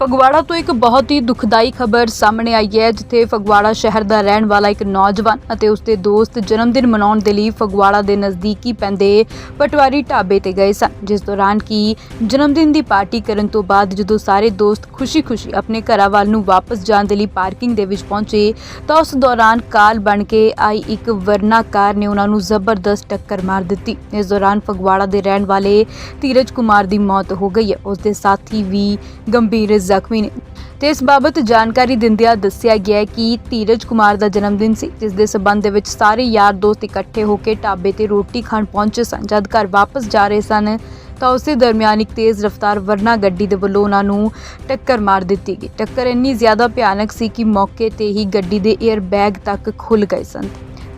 ਫਗਵਾੜਾ ਤੋਂ ਇੱਕ ਬਹੁਤ ਹੀ ਦੁਖਦਾਈ ਖਬਰ ਸਾਹਮਣੇ ਆਈ ਹੈ, ਜਿੱਥੇ ਫਗਵਾੜਾ ਸ਼ਹਿਰ ਦਾ ਰਹਿਣ ਵਾਲਾ ਇੱਕ ਨੌਜਵਾਨ ਅਤੇ ਉਸਦੇ ਦੋਸਤ ਜਨਮ ਦਿਨ ਮਨਾਉਣ ਦੇ ਲਈ ਫਗਵਾੜਾ ਦੇ ਨਜ਼ਦੀਕੀ ਪੈਂਦੇ ਪਟਵਾਰੀ ਢਾਬੇ ਤੇ ਗਏ ਸਨ, ਜਿਸ ਦੌਰਾਨ ਕਿ ਜਨਮ ਦਿਨ ਦੀ ਪਾਰਟੀ ਕਰਨ ਤੋਂ ਬਾਅਦ ਜਦੋਂ ਸਾਰੇ ਦੋਸਤ ਖੁਸ਼ੀ-ਖੁਸ਼ੀ ਆਪਣੇ ਘਰਾਂ ਵੱਲ ਨੂੰ ਵਾਪਸ ਜਾਣ ਦੇ ਲਈ ਪਾਰਕਿੰਗ ਦੇ ਵਿੱਚ ਪਹੁੰਚੇ, ਤਾਂ ਉਸ ਦੌਰਾਨ ਕਾਲ ਬਣ ਕੇ ਆਈ ਇੱਕ ਵਰਨਾ ਕਾਰ ਨੇ ਉਹਨਾਂ ਨੂੰ ਜ਼ਬਰਦਸਤ ਟੱਕਰ ਮਾਰ ਦਿੱਤੀ। ਇਸ ਦੌਰਾਨ ਫਗਵਾੜਾ ਦੇ ਰਹਿਣ ਵਾਲੇ ਧੀਰਜ ਕੁਮਾਰ ਦੀ ਮੌਤ ਹੋ ਗਈ ਹੈ। ਉਸ ਦੇ ਸਾਥੀ ਵੀ ਗੰਭੀਰ ਜ਼ਖਮੀ ਨੇ। ਤੇ ਇਸ ਬਾਬਤ ਜਾਣਕਾਰੀ ਦਿੰਦਿਆਂ ਦੱਸਿਆ ਗਿਆ ਕਿ ਧੀਰਜ ਕੁਮਾਰ ਦਾ ਜਨਮ ਦਿਨ ਸੀ, ਜਿਸ ਦੇ ਸਬੰਧ ਦੇ ਵਿੱਚ ਸਾਰੇ ਯਾਰ ਦੋਸਤ ਇਕੱਠੇ ਹੋ ਕੇ ਢਾਬੇ ਤੇ ਰੋਟੀ ਖਾਣ ਪਹੁੰਚੇ ਸਨ। ਜਦ ਘਰ ਵਾਪਸ ਜਾ ਰਹੇ ਸਨ, ਤਾਂ ਉਸੇ ਦਰਮਿਆਨ ਇੱਕ ਤੇਜ਼ ਰਫ਼ਤਾਰ ਵਰਨਾ ਗੱਡੀ ਦੇ ਵੱਲੋਂ ਉਹਨਾਂ ਨੂੰ ਟੱਕਰ ਮਾਰ ਦਿੱਤੀ ਗਈ। ਟੱਕਰ ਇੰਨੀ ਜ਼ਿਆਦਾ ਭਿਆਨਕ ਸੀ ਕਿ ਮੌਕੇ ਤੇ ਹੀ ਗੱਡੀ ਦੇ 에ਅਰ ਬੈਗ ਤੱਕ ਖੁੱਲ ਗਏ ਸਨ।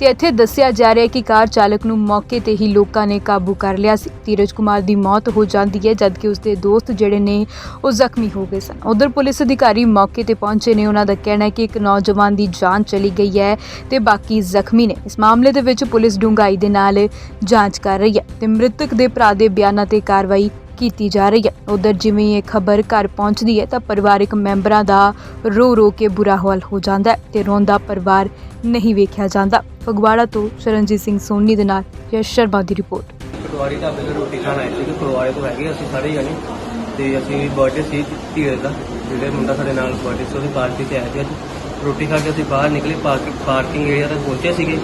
ਤੇ ਇੱਥੇ ਦੱਸਿਆ ਜਾ ਰਿਹਾ ਹੈ ਕਿ ਕਾਰ ਚਾਲਕ ਨੂੰ ਮੌਕੇ ਤੇ ਹੀ ਲੋਕਾਂ ਨੇ ਕਾਬੂ ਕਰ ਲਿਆ ਸੀ। ਧੀਰਜ ਕੁਮਾਰ ਦੀ ਮੌਤ ਹੋ ਜਾਂਦੀ ਹੈ, ਜਦਕਿ ਉਸਦੇ ਦੋਸਤ ਜਿਹੜੇ ਨੇ, ਉਹ ਜ਼ਖਮੀ ਹੋ ਗਏ ਸਨ। ਉਧਰ ਪੁਲਿਸ ਅਧਿਕਾਰੀ ਮੌਕੇ ਤੇ ਪਹੁੰਚੇ ਨੇ। ਉਹਨਾਂ ਦਾ ਕਹਿਣਾ ਹੈ ਕਿ ਇੱਕ ਨੌਜਵਾਨ ਦੀ ਜਾਨ ਚਲੀ ਗਈ ਹੈ ਤੇ ਬਾਕੀ ਜ਼ਖਮੀ ਨੇ। ਇਸ ਮਾਮਲੇ ਦੇ ਵਿੱਚ ਪੁਲਿਸ ਡੂੰਘਾਈ ਦੇ ਨਾਲ ਜਾਂਚ ਕਰ ਰਹੀ ਹੈ ਤੇ ਮ੍ਰਿਤਕ ਦੇ ਭਰਾ ਦੇ ਬਿਆਨਾਂ ਤੇ ਕਾਰਵਾਈ ਕੀਤੀ ਜਾ ਰਹੀ ਹੈ। ਉਧਰ ਜਿਵੇਂ ਇਹ ਖਬਰ ਘਰ ਪਹੁੰਚਦੀ ਹੈ, ਤਾਂ ਪਰਿਵਾਰਕ ਮੈਂਬਰਾਂ ਦਾ ਰੋ ਰੋ ਕੇ ਬੁਰਾ ਹਾਲ ਹੋ ਜਾਂਦਾ ਹੈ ਤੇ ਰੋਂਦਾ ਪਰਿਵਾਰ ਨਹੀਂ ਵੇਖਿਆ ਜਾਂਦਾ। ਫਗਵਾੜਾ ਤੋਂ ਸ਼ਰਨਜੀਤ ਸਿੰਘ ਸੋਨੀ ਦੇ ਨਾਲ ਯਸ਼ ਸ਼ਰਮਾ ਦੀ ਰਿਪੋਰਟ। ਪਟਵਾਰੀ ਢਾਬੇ ਤੇ ਰੋਟੀ ਖਾਣ ਆਏ ਸੀ ਕਿ ਪਰਿਵਾਰੇ ਤੋਂ ਹੈਗੇ ਅਸੀਂ ਸਾਰੇ ਜਾਣੇ। ਤੇ ਅਸੀਂ ਬਰਥਡੇ ਸੀ ਧੀਰੇ ਦਾ, ਜਿਹੜੇ ਮੁੰਡਾ ਸਾਡੇ ਨਾਲ ਬਰਥਡੇ ਸੀ ਉਹਦੀ ਪਾਰਟੀ ਤੇ ਆਏ ਸੀ ਅੱਜ। ਰੋਟੀ ਖਾ ਕੇ ਅਸੀਂ ਬਾਹਰ ਨਿਕਲੇ ਪਾਰਕਿੰਗ ਏਰੀਆ ਤੱਕ ਪਹੁੰਚੇ ਸੀਗੇ।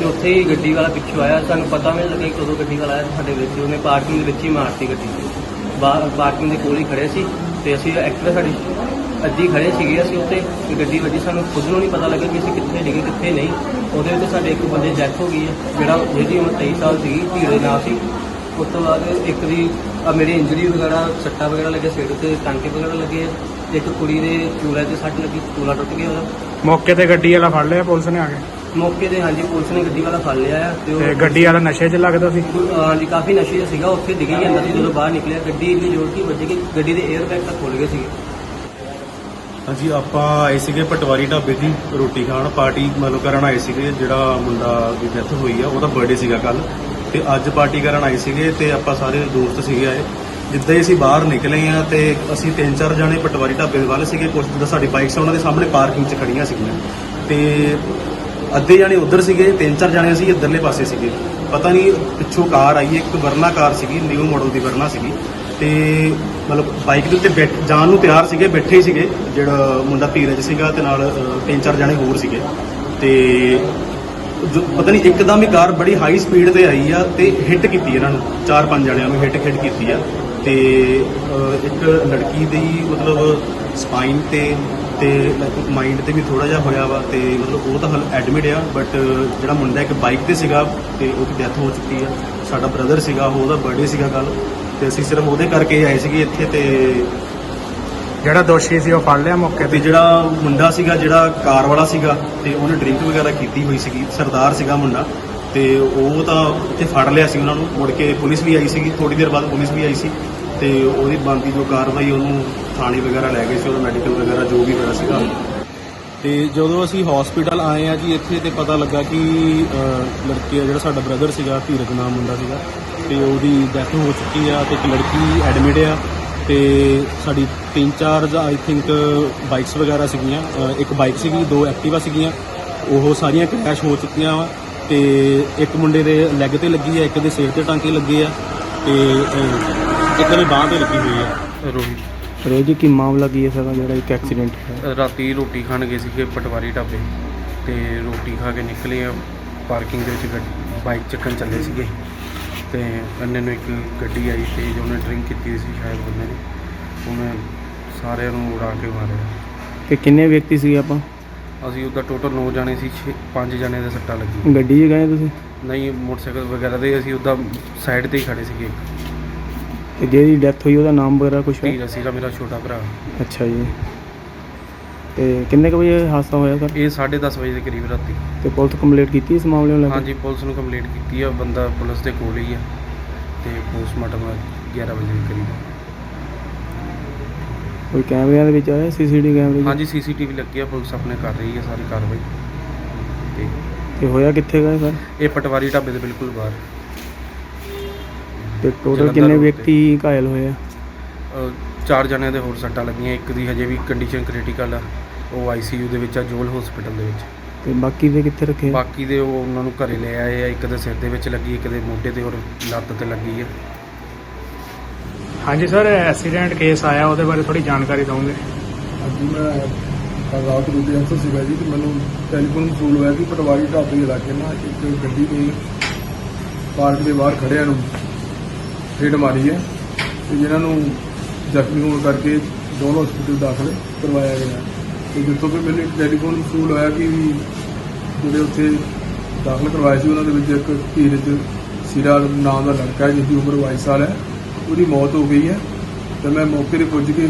ਤੇ ਉੱਥੇ ਹੀ ਗੱਡੀ ਵਾਲਾ ਪਿੱਛੋਂ ਆਇਆ, ਸਾਨੂੰ ਪਤਾ ਵੀ ਨਹੀਂ ਲੱਗਿਆ ਕਿ ਕਦੋਂ ਗੱਡੀ ਵਾਲਾ ਆਇਆ ਸਾਡੇ ਵਿੱਚ। ਉਹਨੇ ਪਾਰਕਿੰਗ ਦੇ ਵਿੱਚ ਹੀ ਮਾਰਤੀ ਗੱਡੀ। ਬਾਹਰ, ਪਾਰਕਿੰਗ ਦੇ ਕੋਲ ਹੀ ਖੜੇ ਸੀ। ਤੇ ਅਸੀਂ ਐਕਟਿਵਾ ਸਾਡੀ। ਅੱਧੀ ਖੜੇ ਸੀਗੇ ਅਸੀਂ ਉੱਥੇ ਤੇ ਗੱਡੀ ਵੱਜੀ ਸਾਨੂੰ ਖੁਦ ਨੂੰ ਨਹੀਂ ਪਤਾ ਲੱਗਾ ਕਿ ਅਸੀਂ ਕਿੱਥੇ ਡਿੱਗੇ ਕਿੱਥੇ ਨਹੀਂ। ਉਹਦੇ ਵਿੱਚ ਸਾਡੇ ਇੱਕ ਬੰਦੇ ਡੈਥ ਹੋ ਗਈ ਹੈ ਜਿਹੜਾ ਜਿਹਦੀ ਉਮਰ 23 ਸਾਲ ਸੀਗੀ ਧੀਰੇ ਨਾਲ ਸੀ। ਉਸ ਤੋਂ ਬਾਅਦ ਇੱਕ ਦੀ ਆ ਮੇਰੀ ਇੰਜਰੀ ਵਗੈਰਾ ਸੱਟਾਂ ਵਗੈਰਾ ਲੱਗੇ ਸਿਰ ਤੇ ਟਾਂਕੇ ਵਗੈਰਾ ਲੱਗੇ ਆ। ਇੱਕ ਕੁੜੀ ਦੇ ਚੂਲੇ ਤੇ ਸੱਟ ਲੱਗੀ ਚੂਲਾ ਟੁੱਟ ਗਿਆ ਉਹਦਾ। ਮੌਕੇ ਤੇ ਗੱਡੀ ਵਾਲਾ ਫੜ ਲਿਆ ਪੁਲਿਸ ਨੇ ਆ ਕੇ? ਮੌਕੇ ਤੇ ਹਾਂਜੀ ਪੁਲਿਸ ਨੇ ਗੱਡੀ ਵਾਲਾ ਫੜ ਲਿਆ ਆ ਤੇ ਤੇ ਉਹ ਗੱਡੀ ਵਾਲਾ ਨਸ਼ੇ 'ਚ ਲੱਗਦਾ ਸੀ? ਹਾਂਜੀ ਕਾਫੀ ਨਸ਼ੇ 'ਚ ਸੀਗਾ ਉੱਥੇ ਡਿੱਗੀ ਜਾਂਦਾ ਸੀ ਜਦੋਂ ਬਾਹਰ ਨਿਕਲਿਆ ਗੱਡੀ ਇੰਨੀ ਜ਼ੋਰ ਦੀ ਵੱਜੀ ਕਿ ਗੱਡੀ ਦੇ 에ਅਰ ਬੈਗ ਤੱਕ ਖੁੱਲ ਗਏ ਸੀਗੇ। ਹਾਂਜੀ, ਆਪਾਂ ਆਏ ਸੀਗੇ ਪਟਵਾਰੀ ਢਾਬੇ ਦੀ ਰੋਟੀ ਖਾਣ, ਪਾਰਟੀ ਮਤਲਬ ਕਰਨ ਆਏ ਸੀਗੇ, ਜਿਹੜਾ ਮੁੰਡਾ ਦੀ ਡੈਥ ਹੋਈ ਆ, ਉਹਦਾ ਬਰਥਡੇ ਸੀਗਾ ਕੱਲ ਤੇ ਅੱਜ ਪਾਰਟੀ ਕਰਨ ਆਏ ਸੀਗੇ ਤੇ ਆਪਾਂ ਸਾਰੇ ਦੋਸਤ ਸੀਗੇ ਆਏ। ਜਿੱਦਾਂ ਹੀ ਅਸੀਂ ਬਾਹਰ ਨਿਕਲੇ ਆ ਤੇ ਅਸੀਂ ਤਿੰਨ ਚਾਰ ਜਣੇ ਪਟਵਾਰੀ ਢਾਬੇ ਦੇ ਵੱਲ ਸੀਗੇ ਕੁਝ ਜਿੱਦਾਂ ਸਾਡੀ ਬਾਈਕਸ ਉਹਨਾਂ ਦੇ ਸਾਹਮਣੇ ਪਾਰਕਿੰਗ 'ਚ ਖੜੀਆਂ ਸੀਗੀਆਂ। ਤੇ ਅੱਧੇ ਜਣੇ ਉੱਧਰ ਸੀਗੇ, ਤਿੰਨ ਚਾਰ ਜਣੇ ਅਸੀਂ ਇੱਧਰਲੇ ਪਾਸੇ ਸੀਗੇ। ਪਤਾ ਨਹੀਂ ਪਿੱਛੋਂ ਕਾਰ ਆਈ, ਇੱਕ ਵਰਨਾ ਕਾਰ ਸੀਗੀ, ਨਿਊ ਮਾਡਲ ਦੀ ਵਰਨਾ ਸੀਗੀ। ਤੇ ਮਤਲਬ ਬਾਈਕ ਦੇ ਉੱਤੇ ਬੈਠ, ਜਾਣ ਨੂੰ ਤਿਆਰ ਸੀਗੇ, ਬੈਠੇ ਹੀ ਸੀਗੇ। ਜਿਹੜਾ ਮੁੰਡਾ ਧੀਰਜ ਸੀਗਾ ਤੇ ਨਾਲ ਤਿੰਨ ਚਾਰ ਜਣੇ ਹੋਰ ਸੀਗੇ। ਤੇ ਜੋ, ਪਤਾ ਨਹੀਂ, ਇੱਕਦਮ ਹੀ ਕਾਰ ਬੜੀ ਹਾਈ ਸਪੀਡ ਤੇ ਆਈ ਆ ਤੇ ਹਿੱਟ ਕੀਤੀ ਇਹਨਾਂ ਨੂੰ। ਚਾਰ ਪੰਜ ਜਣਿਆਂ ਨੂੰ ਹਿੱਟ ਹਿੱਟ ਕੀਤੀ ਆ। ਤੇ ਇੱਕ ਲੜਕੀ ਦੀ ਮਤਲਬ ਸਪਾਈਨ ਤੇ ਤੇ ਮਾਈਂਡ ਤੇ ਵੀ ਥੋੜਾ ਜਿਹਾ ਹੋਇਆ ਵਾ ਤੇ ਮਤਲਬ ਉਹ ਤਾਂ ਹਲ ਐਡਮਿਟ ਆ ਬਟ ਜਿਹੜਾ ਮੁੰਡਾ ਇੱਕ ਬਾਈਕ ਤੇ ਸੀਗਾ ਤੇ ਉਹਦੀ ਡੈਥ ਹੋ ਚੁੱਕੀ ਆ। ਸਾਡਾ ਬ੍ਰਦਰ ਸੀਗਾ ਉਹ ਉਹਦਾ ਬਰਥਡੇ ਸੀਗਾ ਕੱਲ ਤੇ ਅਸੀਂ ਸਿਰਫ ਉਹਦੇ ਕਰਕੇ ਆਏ ਸੀਗੇ ਇੱਥੇ ਤੇ ਜਿਹੜਾ ਦੋਸ਼ੀ ਸੀ ਉਹ ਫੜ ਲਿਆ ਮੌਕੇ ਤੇ? ਜਿਹੜਾ ਮੁੰਡਾ ਸੀਗਾ ਜਿਹੜਾ ਕਾਰ ਵਾਲਾ ਸੀਗਾ ਤੇ ਉਹਨੇ ਡਰਿੰਕ ਵਗੈਰਾ ਕੀਤੀ ਹੋਈ ਸੀਗੀ ਸਰਦਾਰ ਸੀਗਾ ਮੁੰਡਾ ਤੇ ਉਹ ਤਾਂ ਇੱਥੇ ਫੜ ਲਿਆ ਸੀ ਉਹਨਾਂ ਨੂੰ। ਮੁੜ ਕੇ ਪੁਲਿਸ ਵੀ ਆਈ ਸੀਗੀ ਥੋੜੀ ਦੇਰ ਬਾਅਦ ਪੁਲਿਸ ਵੀ ਆਈ ਸੀ। ਤੇ ਉਹਦੀ ਬਣਦੀ ਜੋ ਕਾਰਵਾਈ ਉਹਨੂੰ ਥਾਣੇ ਵਗੈਰਾ ਲੈ ਗਏ ਸੀ ਉਹਦਾ ਮੈਡੀਕਲ ਵਗੈਰਾ ਜੋ ਵੀ ਹੋਇਆ ਸੀਗਾ। ਤੇ ਜਦੋਂ ਅਸੀਂ ਹਸਪੀਟਲ ਆਏ ਆ ਜੀ ਇੱਥੇ ਤੇ ਪਤਾ ਲੱਗਾ ਕਿ ਅਹ, ਲੜਕੀ ਆ ਜਿਹੜਾ ਸਾਡਾ ਬ੍ਰਦਰ ਸੀਗਾ ਧੀਰਜ ਨਾਮ ਮੁੰਡਾ ਸੀਗਾ ਤੇ ਉਹਦੀ ਡੈਥ ਹੋ ਚੁੱਕੀ ਆ ਤੇ ਇੱਕ ਲੜਕੀ ਐਡਮਿਟ ਆ ਤੇ ਸਾਡੀ ਤਿੰਨ ਚਾਰ ਆਈ ਥਿੰਕ ਬਾਈਕਸ ਵਗੈਰਾ ਸੀਗੀਆਂ ਇੱਕ ਬਾਈਕ ਸੀਗੀ ਦੋ ਐਕਟਿਵਾ ਸੀਗੀਆਂ ਉਹ ਸਾਰੀਆਂ ਕ੍ਰੈਸ਼ ਹੋ ਚੁੱਕੀਆਂ ਵਾ ਤੇ ਇੱਕ ਮੁੰਡੇ ਦੇ ਲੈਗ ਤੇ ਲੱਗੀ ਆ ਇੱਕ ਦੇ ਸਿਰ ਤੇ ਟਾਂਕੇ ਲੱਗੇ ਆ ਤੇ ਇੱਕ ਦੇ ਬਾਹ ਤੇ ਲੱਗੀ ਹੋਈ ਆ। ਰੋਹਿਤ ਰੋਜੀ ਕੀ ਮਾਮਲਾ ਕੀ ਹੈ ਸਾਰਾ ਜਿਹੜਾ ਇੱਕ ਐਕਸੀਡੈਂਟ ਹੋਇਆ? ਰਾਤੀ ਰੋਟੀ ਖਾਣ ਗਏ ਸੀਗੇ ਪਟਵਾਰੀ ਢਾਬੇ ਤੇ ਰੋਟੀ ਖਾ ਕੇ ਨਿਕਲੇ ਆ। ਪਾਰਕਿੰਗ ਦੇ ਵਿੱਚ ਗੱਡੀ- ਬਾਈਕ ਚੱਕਣ ਚੱਲੇ ਸੀਗੇ ਤੇ ਅੰਨੇ ਨੂੰ ਇੱਕ ਗੱਡੀ ਆਈ ਤੇ ਉਹਨੇ ਡਰਿੰਕ ਕੀਤੀ ਸੀ ਸ਼ਾਇਦ ਬੰਦੇ ਨੇ। ਉਹਨੇ ਸਾਰਿਆਂ ਨੂੰ ਉਡਾ ਕੇ ਮਾਰਿਆ। ਤੇ ਕਿੰਨੇ ਵਿਅਕਤੀ ਸੀ ਆਪਾਂ? ਅਸੀਂ ਉਹਦਾ ਟੋਟਲ 9 ਜਾਣੇ ਸੀ 5 ਜਾਣੇ ਦੇ ਸੱਟਾਂ ਲੱਗੀ ਗੱਡੀ 'ਚ ਗਏ ਤੁਸੀਂ? ਨਹੀਂ ਮੋਟਰਸਾਈਕਲ ਵਗੈਰਾ ਦੇ ਅਸੀਂ ਉਹਦਾ ਸਾਈਡ ਤੇ ਹੀ ਖੜੇ ਸੀਗੇ। ਤੇ ਜਿਹਦੀ ਡੈਥ ਹੋਈ ਉਹਦਾ ਨਾਮ ਵਗੈਰਾ ਕੁਝ ਹੈ? ਧੀਰਾ ਸੀਗਾ ਮੇਰਾ ਛੋਟਾ ਭਰਾ। ਅੱਛਾ ਜੀ। ਤੇ ਕਿੰਨੇ ਕੁ ਵਜੇ ਹਾਦਸਾ ਹੋਇਆ ਸਰ? ਇਹ 10:30 ਵਜੇ ਦੇ ਕਰੀਬ ਰਾਤੀ। ਤੇ ਪੁਲਿਸ ਕੰਪਲੀਟ ਕੀਤੀ ਇਸ ਮਾਮਲੇ ਨੂੰ ਲੈ ਕੇ? ਹਾਂਜੀ ਪੁਲਿਸ ਨੂੰ ਕੰਪਲੀਟ ਕੀਤੀ ਆ। ਬੰਦਾ ਪੁਲਿਸ ਦੇ ਕੋਲ ਹੀ ਆ ਤੇ ਪੋਸਟਮਾਰਟਮ 11 ਵਜੇ ਦੇ ਕਰੀਬ। ਕੋਈ ਕੈਮਰਿਆਂ ਦੇ ਵਿੱਚ ਆਇਆ? ਸੀਸੀਟੀ ਕੈਮਰੇ 'ਚ? ਹਾਂਜੀ ਸੀਸੀਟੀਵੀ ਲੱਗੀ ਆ। ਪੁਲਿਸ ਆਪਣੇ ਕਰ ਰਹੀ ਹੈ ਸਾਰੀ ਕਾਰਵਾਈ। ਤੇ ਤੇ ਹੋਇਆ ਕਿੱਥੇ ਗਏ ਸਰ? ਇਹ ਪਟਵਾਰੀ ਢਾਬੇ ਦੇ ਬਿਲਕੁਲ ਬਾਹਰ। ਤੇ ਟੋਟਲ ਜਲੰਧਰ ਕਿੰਨੇ road ਤੇ। ਵਿਅਕਤੀ ਘਾਇਲ ਹੋਏ ਆ? ਅ, ਚਾਰ ਜਣਿਆਂ ਦੇ ਹੋਰ ਸੱਟਾਂ ਲੱਗੀਆਂ ਇੱਕ ਦੀ ਹਜੇ ਵੀ ਕੰਡੀਸ਼ਨ ਕ੍ਰਿਟੀਕਲ ਆ ਉਹ ਆਈਸੀਯੂ ਦੇ ਵਿੱਚ ਆ ਜੋਲ ਹਸਪੀਟਲ ਦੇ ਵਿੱਚ। ਤੇ ਬਾਕੀ ਦੇ ਕਿੱਥੇ ਰੱਖੇ ਆ? ਬਾਕੀ ਦੇ ਉਹ ਉਹਨਾਂ ਨੂੰ ਘਰੇ ਲੈ ਆਏ ਆ ਇੱਕ ਦੇ ਸਿਰ ਦੇ ਵਿੱਚ ਲੱਗੀ ਇੱਕ ਦੇ ਮੋਢੇ ਤੇ ਔਰ ਲੱਤ ਤੇ ਲੱਗੀ ਆ। ਹਾਂਜੀ ਸਰ ਐਕਸੀਡੈਂਟ ਕੇਸ ਆਇਆ ਉਹਦੇ ਬਾਰੇ ਥੋੜੀ ਜਾਣਕਾਰੀ ਦਵਾਂਗੇ? ਅੱਜ ਮੈਂ ਰਾਤ ਨੂੰ ਦੇ ਅੰਦਰ ਸੀਗਾ ਜੀ ਤੇ ਮੈਨੂੰ ਟੈਲੀਫੋਨ ਵਸੂਲ ਹੋਇਆ ਕਿ ਪਟਵਾਰੀ ਢਾਬੇ ਇਲਾਕੇ ਨਾਲ ਇੱਕ ਗੱਡੀ ਨੇ ਪਾਰਕ ਦੇ ਬਾਹਰ ਖੜਿਆਂ ਨੂੰ। ਫੇਟ ਮਾਰੀ ਹੈ ਤੇ ਜਿਨ੍ਹਾਂ ਨੂੰ ਜ਼ਖਮੀ ਹੋਣ ਕਰਕੇ ਦੋਨੋਂ ਹਸਪੀਟਲ ਦਾਖਲ ਕਰਵਾਇਆ ਗਿਆ ਤੇ ਜਿੱਥੋਂ ਕਿ ਮੈਨੂੰ ਟੈਲੀਫੋਨ ਵਸੂਲ ਹੋਇਆ ਕਿ ਵੀ ਜਿਹੜੇ ਉੱਥੇ ਦਾਖਲ ਕਰਵਾਏ ਸੀ, ਉਹਨਾਂ ਦੇ ਵਿੱਚ ਇੱਕ ਧੀਰਜ ਸਿਰਾ ਨਾਮ ਦਾ ਲੜਕਾ ਹੈ ਜਿਸ ਦੀ ਉਮਰ 22 ਸਾਲ ਹੈ, ਉਹਦੀ ਮੌਤ ਹੋ ਗਈ ਹੈ। ਤੇ ਮੈਂ ਮੌਕੇ ਤੇ ਪੁੱਜ ਕੇ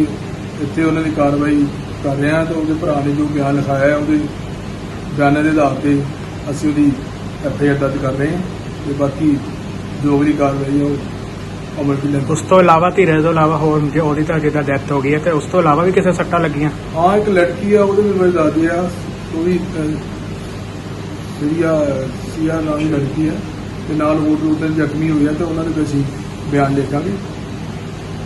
ਇੱਥੇ ਉਹਨਾਂ ਦੀ ਕਾਰਵਾਈ ਕਰ ਰਿਹਾ ਤੇ ਉਹਦੇ ਭਰਾ ਨੇ ਜੋ ਬਿਆਨ ਲਿਖਾਇਆ ਹੈ, ਉਹਦੇ ਬਿਆਨਾਂ ਦੇ ਆਧਾਰ ਤੇ ਅਸੀਂ ਉਹਦੀ ਐਫ ਆਈ ਆਰ ਦਰਜ ਕਰ ਰਹੇ ਹਾਂ ਤੇ ਬਾਕੀ ਜੋ ਅਗਲੀ ਕਾਰਵਾਈ ਹੈ ਉਹ ਉਸ ਤੋਂ ਇਲਾਵਾ ਧੀਰੇ ਤੋਂ ਇਲਾਵਾ ਹੋਰ ਜੇ ਉਹਦੀ ਤਾਂ ਜਿੱਦਾਂ ਡੈਥ ਹੋ ਗਈ ਹੈ ਤੇ ਉਸ ਤੋਂ ਇਲਾਵਾ ਵੀ ਕਿਸੇ ਸੱਟਾਂ ਲੱਗੀਆਂ। ਹਾਂ ਇੱਕ ਲੜਕੀ ਆ ਉਹਦੇ ਵੀ ਮੈਂ ਦੱਸਦੀ ਆ ਉਹ ਵੀ ਸੀਆ ਸੀਆ ਨਾਮ ਦੀ ਲੜਕੀ ਹੈ ਤੇ ਨਾਲ ਹੋਰ ਦੋ ਤਿੰਨ ਜ਼ਖਮੀ ਹੋਏ ਆ ਤੇ ਉਹਨਾਂ ਦੇ ਵੀ ਅਸੀਂ ਬਿਆਨ ਲਿਖਾਂਗੇ